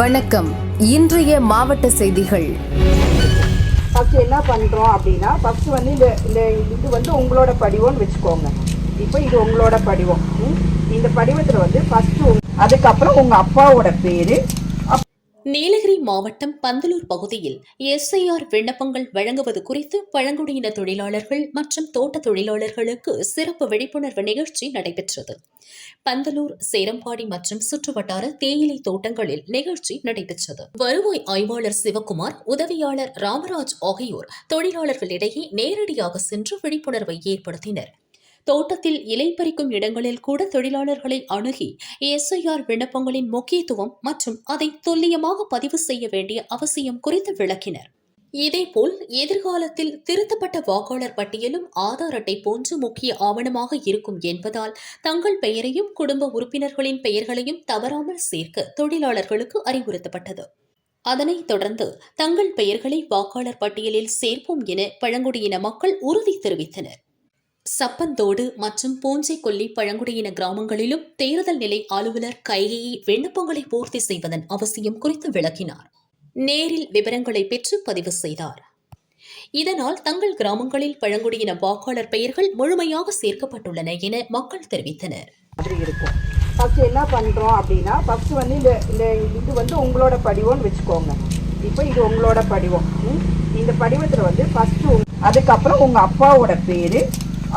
வணக்கம். இன்றைய மாவட்ட செய்திகள். ஃபர்ஸ்ட் என்ன பண்ணுறோம் அப்படின்னா ஃபர்ஸ்ட் வந்து இந்த இந்த இது வந்து உங்களோட படிவம்னு வச்சுக்கோங்க. இப்போ இது உங்களோட படிவம். இந்த படிவத்தில் வந்து ஃபர்ஸ்ட் அதுக்கப்புறம் உங்கள் அப்பாவோட பேர் நீலகிரி மாவட்டம் பந்தலூர் பகுதியில் எஸ்ஐஆர் விண்ணப்பங்கள் வழங்குவது குறித்து பழங்குடியின தொழிலாளர்கள் மற்றும் தோட்ட தொழிலாளர்களுக்கு சிறப்பு விழிப்புணர்வு நிகழ்ச்சி நடைபெற்றது. பந்தலூர் சேரம்பாடி மற்றும் சுற்றுவட்டார தேயிலை தோட்டங்களில் நிகழ்ச்சி நடைபெற்றது. வருவாய் ஆய்வாளர் சிவகுமார் உதவியாளர் ராமராஜ் ஆகியோர் தொழிலாளர்களிடையே நேரடியாக சென்று விழிப்புணர்வை ஏற்படுத்தினர். தோட்டத்தில் இலை பறிக்கும் இடங்களில் கூட தொழிலாளர்களை அணுகி எஸ்ஐஆர் விண்ணப்பங்களின் முக்கியத்துவம் மற்றும் அதை துல்லியமாக பதிவு செய்ய வேண்டிய அவசியம் குறித்து விளக்கினர். இதேபோல் எதிர்காலத்தில் திருத்தப்பட்ட வாக்காளர் பட்டியலும் ஆதார் அட்டை போன்று முக்கிய ஆவணமாக இருக்கும் என்பதால் தங்கள் பெயரையும் குடும்ப உறுப்பினர்களின் பெயர்களையும் தவறாமல் சேர்க்க தொழிலாளர்களுக்கு அறிவுறுத்தப்பட்டது. அதனைத் தொடர்ந்து தங்கள் பெயர்களை வாக்காளர் பட்டியலில் சேர்ப்போம் என பழங்குடியின மக்கள் உறுதி தெரிவித்தனர். சப்பந்தோடு மற்றும் பூஞ்சைக்கொல்லி பழங்குடியின கிராமங்களிலும் தேர்தல் நிலை அலுவலர் கைகையை விண்ணப்பங்களை பூர்த்தி செய்வதன் அவசியம் குறித்து விளக்கினார். நேரில் விவரங்களை பெற்று பதிவு செய்தார். இதனால் தங்கள் கிராமங்களில் பழங்குடியின வாக்காளர் பெயர்கள் முழுமையாக சேர்க்கப்பட்டுள்ளன என மக்கள் தெரிவித்தனர். மாதிரி இருக்கும் என்ன பண்ணுறோம் அப்படின்னா ஃபர்ஸ்ட் வந்து இந்த இந்த இது வந்து உங்களோட படிவம்னு வச்சுக்கோங்க. இப்போ இது உங்களோட படிவம். இந்த படிவத்தில் வந்து ஃபஸ்ட்டு அதுக்கப்புறம் உங்கள் அப்பாவோட பேர்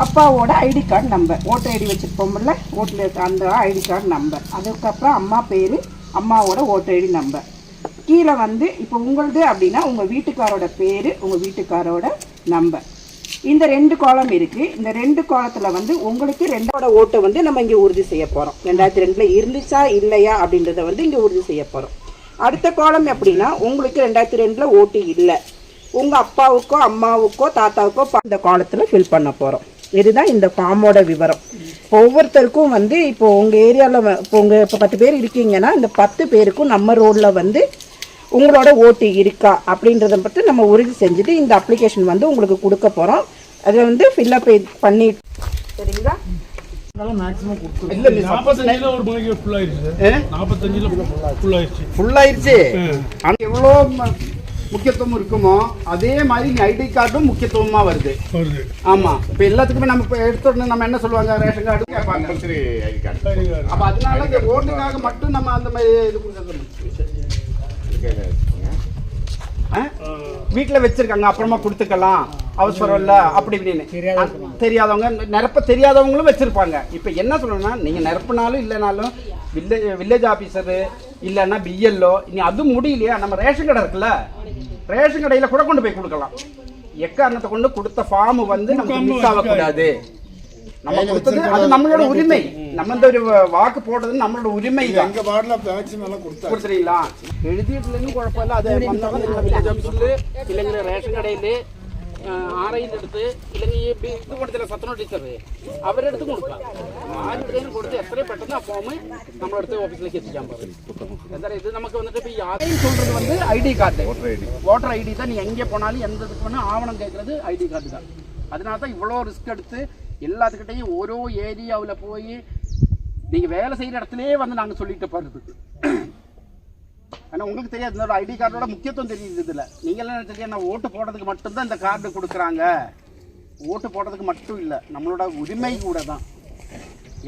அப்பாவோட ID card number. Voter ID வச்சுருப்போம்ல ஓட்டில் அந்த ஐடி கார்டு நம்பர். அதுக்கப்புறம் அம்மா பேர் அம்மாவோட ஓட்டர் ஐடி நம்பர். கீழே வந்து இப்போ உங்களுது அப்படின்னா உங்கள் வீட்டுக்காரோட பேர் உங்கள் வீட்டுக்காரோட நம்பர். இந்த ரெண்டு காலம் இருக்குது இந்த ரெண்டு காலத்தில் வந்து உங்களுக்கு ரெண்டோட ஓட்டை வந்து நம்ம இங்கே உறுதி செய்ய போகிறோம் ரெண்டாயிரத்தி ரெண்டில் இருந்துச்சா இல்லையா அப்படின்றத வந்து இங்கே உறுதி செய்ய போகிறோம் அடுத்த காலம் எப்படின்னா உங்களுக்கு ரெண்டாயிரத்தி ரெண்டில் ஓட்டு இல்லை. உங்கள் அப்பாவுக்கோ அம்மாவுக்கோ தாத்தாவுக்கோ அந்த காலத்தில் ஃபில் பண்ண போகிறோம் இதுதான் இந்த ஃபார்மோட விவரம். இப்போ ஒவ்வொருத்தருக்கும் வந்து இப்போ உங்க ஏரியாவில் இப்போ உங்க இப்போ பத்து பேர் இருக்கீங்கன்னா இந்த பத்து பேருக்கும் நம்ம ரோட்ல வந்து உங்களோட ஓட்டு இருக்கா? அப்படின்றத பற்றி நம்ம உறுதி செஞ்சுட்டு இந்த அப்ளிகேஷன் வந்து உங்களுக்கு கொடுக்க போகிறோம் அதை வந்து ஃபில்லப் பண்ணி சரிங்களா? எவ்வளோ முக்கியத்துவம் இருக்குமோ அதே மாதிரி இங்க ஐடி கார்டும் முக்கியத்துவமா வருது. வருது. ஆமா. இப்ப எல்லாத்துக்குமே நம்ம இப்ப எடுத்த உடனே நம்ம என்ன சொல்லுவாங்க? ரேஷன் கார்டு கேட்பாங்க. சரி சார் அப்ப அதனால இந்த ஓட்டுக்காக மட்டும் நம்ம அந்த மாதிரி இது கொடுக்கறது ஆ? வீட்டுல வச்சிருக்காங்க. அப்புறமா கொடுத்துக்கலாம். அவசரம் இல்ல அப்படி இப்படின்னு. தெரியாதவங்க நிரப்ப தெரியாதவங்களும் வச்சிருப்பாங்க. இப்ப என்ன சொல்லணும்னா நீங்க நிரப்புனாலும் இல்லைனாலும் வில்லேஜ் வில்லேஜ் ஆபீசரு இல்லைன்னா பிஎல்ஓ இனி அதுவும் முடியலையா? நம்ம ரேஷன் கடை இருக்குல்ல. ரேஷன் கடையில் கூட கொண்டு போய் கொடுக்கலாம். எக்காரணத்தை கொண்டு கொடுத்த ஃபார்ம் வந்து நமக்கு மிஸ் ஆகக்கூடாது. நம்ம கொடுத்தது அது நம்மளோட உரிமை. நம்ம இந்த ஒரு வாக்கு போடுறது நம்மளோட உரிமை எங்க வார்டில் மேக்ஸிமம் கொடுத்துறீங்களா? எழுதிட்டுலன்னு குழப்பம் இல்லை. அது வந்தவங்க இல்லைங்கிற ரேஷன் கடையிலே ഇല്ലെങ്കിൽ റേഷൻ കടയിൽ ആറയിൻ്റെ അടുത്ത് ഇല്ലെങ്കിൽ ഈ ബി- ഇത് കൊടുത്തില്ല സത്തനോ ടീച്ചർ അവരുടെ അടുത്ത് കൊടുക്കാം ആരുടെയും കൊടുത്ത് എത്രയും പെട്ടെന്ന് ആ ഫോം നമ്മുടെ അടുത്ത് ഓഫീസിലേക്ക് എത്തിക്കാൻ പറയും എന്താ പറയുക ഇത് നമുക്ക് വന്നിട്ട് இப்போ யாரையும் சொல்றது வந்து ஐடி கார்டு ஓட்டர் ஐடி தான் நீ எங்கே போனாலும் எந்த இதுக்கு வேணால் ஆவணம் கேட்கறது ஐடி கார்டு தான் அதனால தான் இவ்வளோ ரிஸ்க் எடுத்து எல்லாத்துக்கிட்டையும் ஓரோ ஏரியாவில் போய் நீங்கள் வேலை செய்கிற இடத்துலயே வந்து நாங்கள் சொல்லிட்டு போகிறது ஆனால் உங்களுக்கு தெரியாது இந்த ஐடி கார்டோட முக்கியத்துவம் தெரியுது இதில். நீங்கள் எல்லாம் நான் ஓட்டு போடுறதுக்கு மட்டும்தான் இந்த கார்டு கொடுக்குறாங்க. ஓட்டு போடுறதுக்கு மட்டும் இல்லை நம்மளோட உரிமை கூட தான்.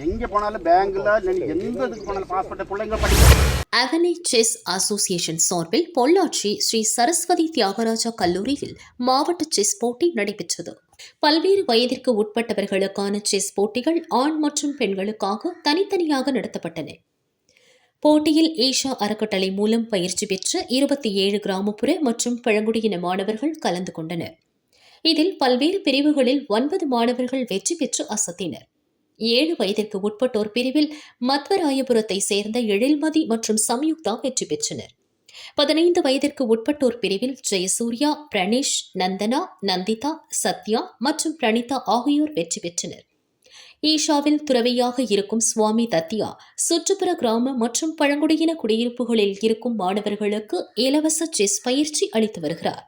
எங்கே போனாலும் பேங்க்கில் எந்த இதுக்கு போனாலும் பாஸ்போர்ட் பிள்ளைங்க படிக்க அகனை செஸ் அசோசியேஷன் சார்பில் பொள்ளாச்சி ஸ்ரீ சரஸ்வதி தியாகராஜா கல்லூரியில் மாவட்ட செஸ் போட்டி நடைபெற்றது. பல்வேறு வயதிற்கு உட்பட்டவர்களுக்கான செஸ் போட்டிகள் ஆண் மற்றும் பெண்களுக்காக தனித்தனியாக நடத்தப்பட்டன. போட்டியில் ஏஷா அறக்கட்டளை மூலம் பயிற்சி பெற்ற இருபத்தி ஏழு கிராமப்புற மற்றும் பழங்குடியின மாணவர்கள் கலந்து கொண்டனர். இதில் பல்வேறு பிரிவுகளில் ஒன்பது மாணவர்கள் வெற்றி பெற்று அசத்தினர். ஏழு வயதிற்கு உட்பட்டோர் பிரிவில் மத்வராயபுரத்தை சேர்ந்த எழில்மதி மற்றும் சம்யுக்தா வெற்றி பெற்றனர். பதினைந்து வயதிற்கு உட்பட்டோர் பிரிவில் ஜெயசூர்யா பிரணேஷ் நந்தனா நந்திதா சத்யா மற்றும் பிரணிதா ஆகியோர் வெற்றி பெற்றனர். ஈஷாவில் துறவியாக இருக்கும் சுவாமி தத்யா சுற்றுப்புற கிராம மற்றும் பழங்குடியின குடியிருப்புகளில் இருக்கும் மாணவர்களுக்கு இலவச செஸ் பயிற்சி அளித்து வருகிறார்.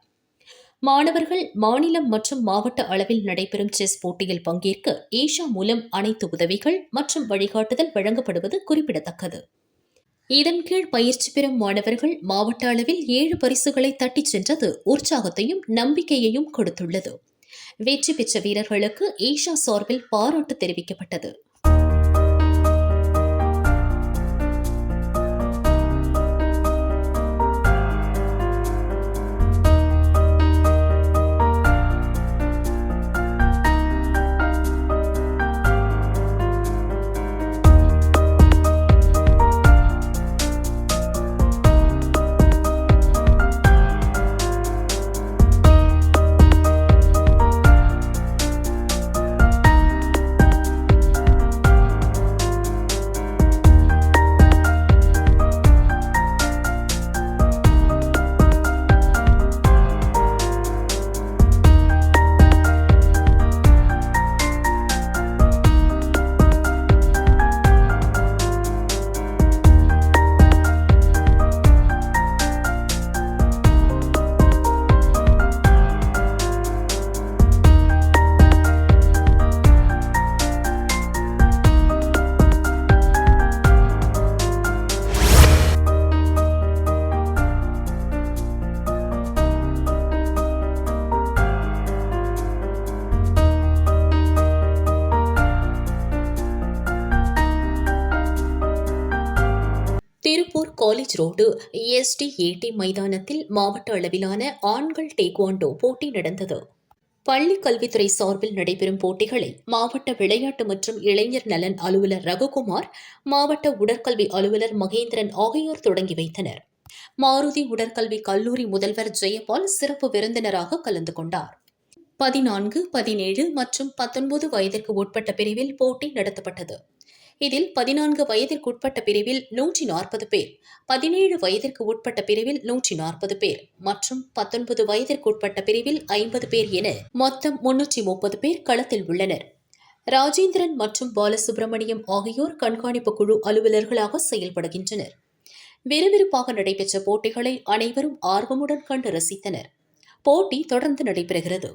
மாணவர்கள் மாநிலம் மற்றும் மாவட்ட அளவில் நடைபெறும் செஸ் போட்டியில் பங்கேற்க ஏஷா மூலம் அனைத்து உதவிகள் மற்றும் வழிகாட்டுதல் வழங்கப்படுவது குறிப்பிடத்தக்கது. இதன் கீழ் பயிற்சி பெறும் மாணவர்கள் மாவட்ட அளவில் ஏழு பரிசுகளை தட்டிச் சென்றது உற்சாகத்தையும் நம்பிக்கையையும் கொடுத்துள்ளது. வெற்றி பெற்ற வீரர்களுக்கு ஈஷா சார்பில் பாராட்டு தெரிவிக்கப்பட்டது. காலேஜ் ரோடு எஸ்டிஏடி மைதானத்தில் மாவட்ட அளவிலான ஆண்கள் டேக்வாண்டோ போட்டி நடந்தது. பள்ளி கல்வித்துறை சார்பில் நடைபெறும் போட்டிகளை மாவட்ட விளையாட்டு மற்றும் இளைஞர் நலன் அலுவலர் ரகுகுமார் மாவட்ட உடற்கல்வி அலுவலர் மகேந்திரன் ஆகியோர் தொடங்கி வைத்தனர். மாருதி உடற்கல்வி கல்லூரி முதல்வர் ஜெயபால் சிறப்பு விருந்தினராக கலந்து கொண்டார். பதினான்கு பதினேழு மற்றும் பத்தொன்பது வயதிற்கு உட்பட்ட பிரிவில் போட்டி நடத்தப்பட்டது. இதில் பதினான்கு வயதிற்குட்பட்ட பிரிவில் நூற்றி நாற்பது பேர் பதினேழு வயதிற்கு உட்பட்ட பிரிவில் நூற்றி நாற்பது பேர் மற்றும் பத்தொன்பது வயதிற்குட்பட்ட பிரிவில் ஐம்பது பேர் என மொத்தம் முன்னூற்றி முப்பது பேர் களத்தில் உள்ளனர். ராஜேந்திரன் மற்றும் பாலசுப்ரமணியம் ஆகியோர் கண்காணிப்பு குழு அலுவலர்களாக செயல்படுகின்றனர். விறுவிறுப்பாக நடைபெற்ற போட்டிகளை அனைவரும் ஆர்வமுடன் கண்டு ரசித்தனர். போட்டி தொடர்ந்து நடைபெறுகிறது.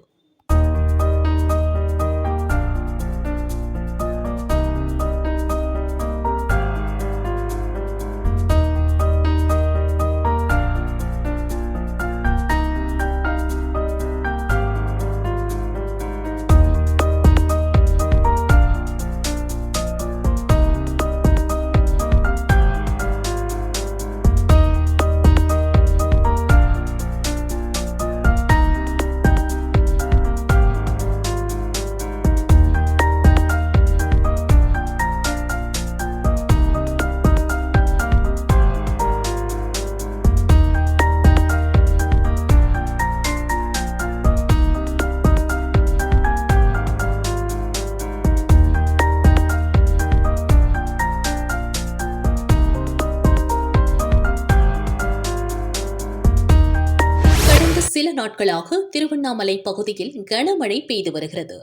சில நாட்களாக திருவண்ணாமலை பகுதியில் கனமழை பெய்து வருகிறது.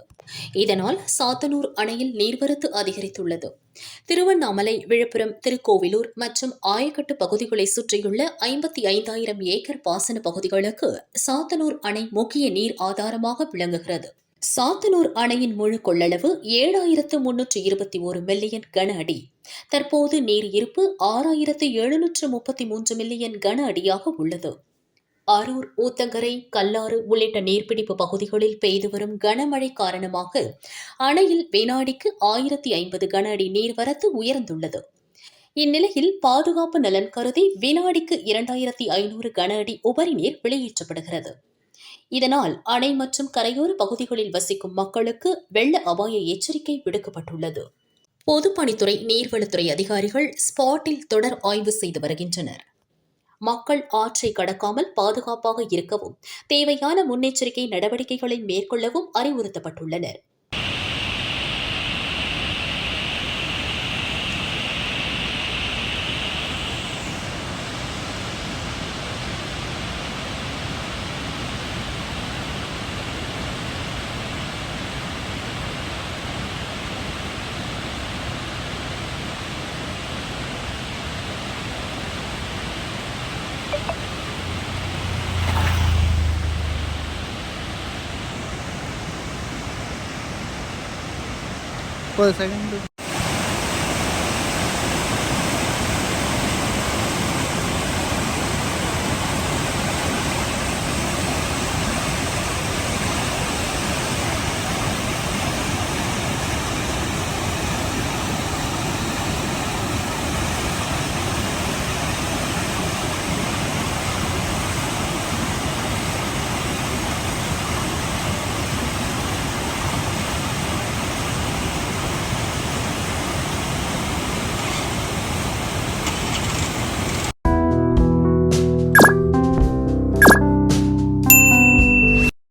இதனால் சாத்தனூர் அணையில் நீர்வரத்து அதிகரித்துள்ளது. திருவண்ணாமலை விழுப்புரம் திருக்கோவிலூர் மற்றும் ஆயக்கட்டு பகுதிகளை சுற்றியுள்ள ஐம்பத்தி ஐந்தாயிரம் ஏக்கர் பாசன பகுதிகளுக்கு சாத்தனூர் அணை முக்கிய நீர் ஆதாரமாக விளங்குகிறது. சாத்தனூர் அணையின் முழு கொள்ளளவு ஏழாயிரத்து முன்னூற்று இருபத்தி ஒரு மில்லியன் கன அடி. தற்போது நீர் இருப்பு ஆறாயிரத்து எழுநூற்று முப்பத்தி மூன்று மில்லியன் கன அடியாக உள்ளது. அரூர் ஊத்தங்கரை கல்லாறு உள்ளிட்ட நீர்பிடிப்பு பகுதிகளில் பெய்து வரும் கனமழை காரணமாக அணையில் வினாடிக்கு ஆயிரத்தி ஐம்பது கன அடி நீர்வரத்து உயர்ந்துள்ளது. இந்நிலையில் பாதுகாப்பு நலன் கருதி வினாடிக்கு இரண்டாயிரத்தி ஐநூறு கன அடி உபரி நீர் வெளியேற்றப்படுகிறது. இதனால் அணை மற்றும் கரையோர பகுதிகளில் வசிக்கும் மக்களுக்கு வெள்ள அபாய எச்சரிக்கை விடுக்கப்பட்டுள்ளது. பொதுப்பணித்துறை நீர்வளத்துறை அதிகாரிகள் ஸ்பாட்டில் தொடர் ஆய்வு செய்து வருகின்றனர். மக்கள் ஆற்றை கடக்காமல் பாதுகாப்பாக இருக்கவும் தேவையான முன்னெச்சரிக்கை நடவடிக்கைகளை மேற்கொள்ளவும் அறிவுறுத்தப்பட்டுள்ளனர். முப்பது செகண்ட்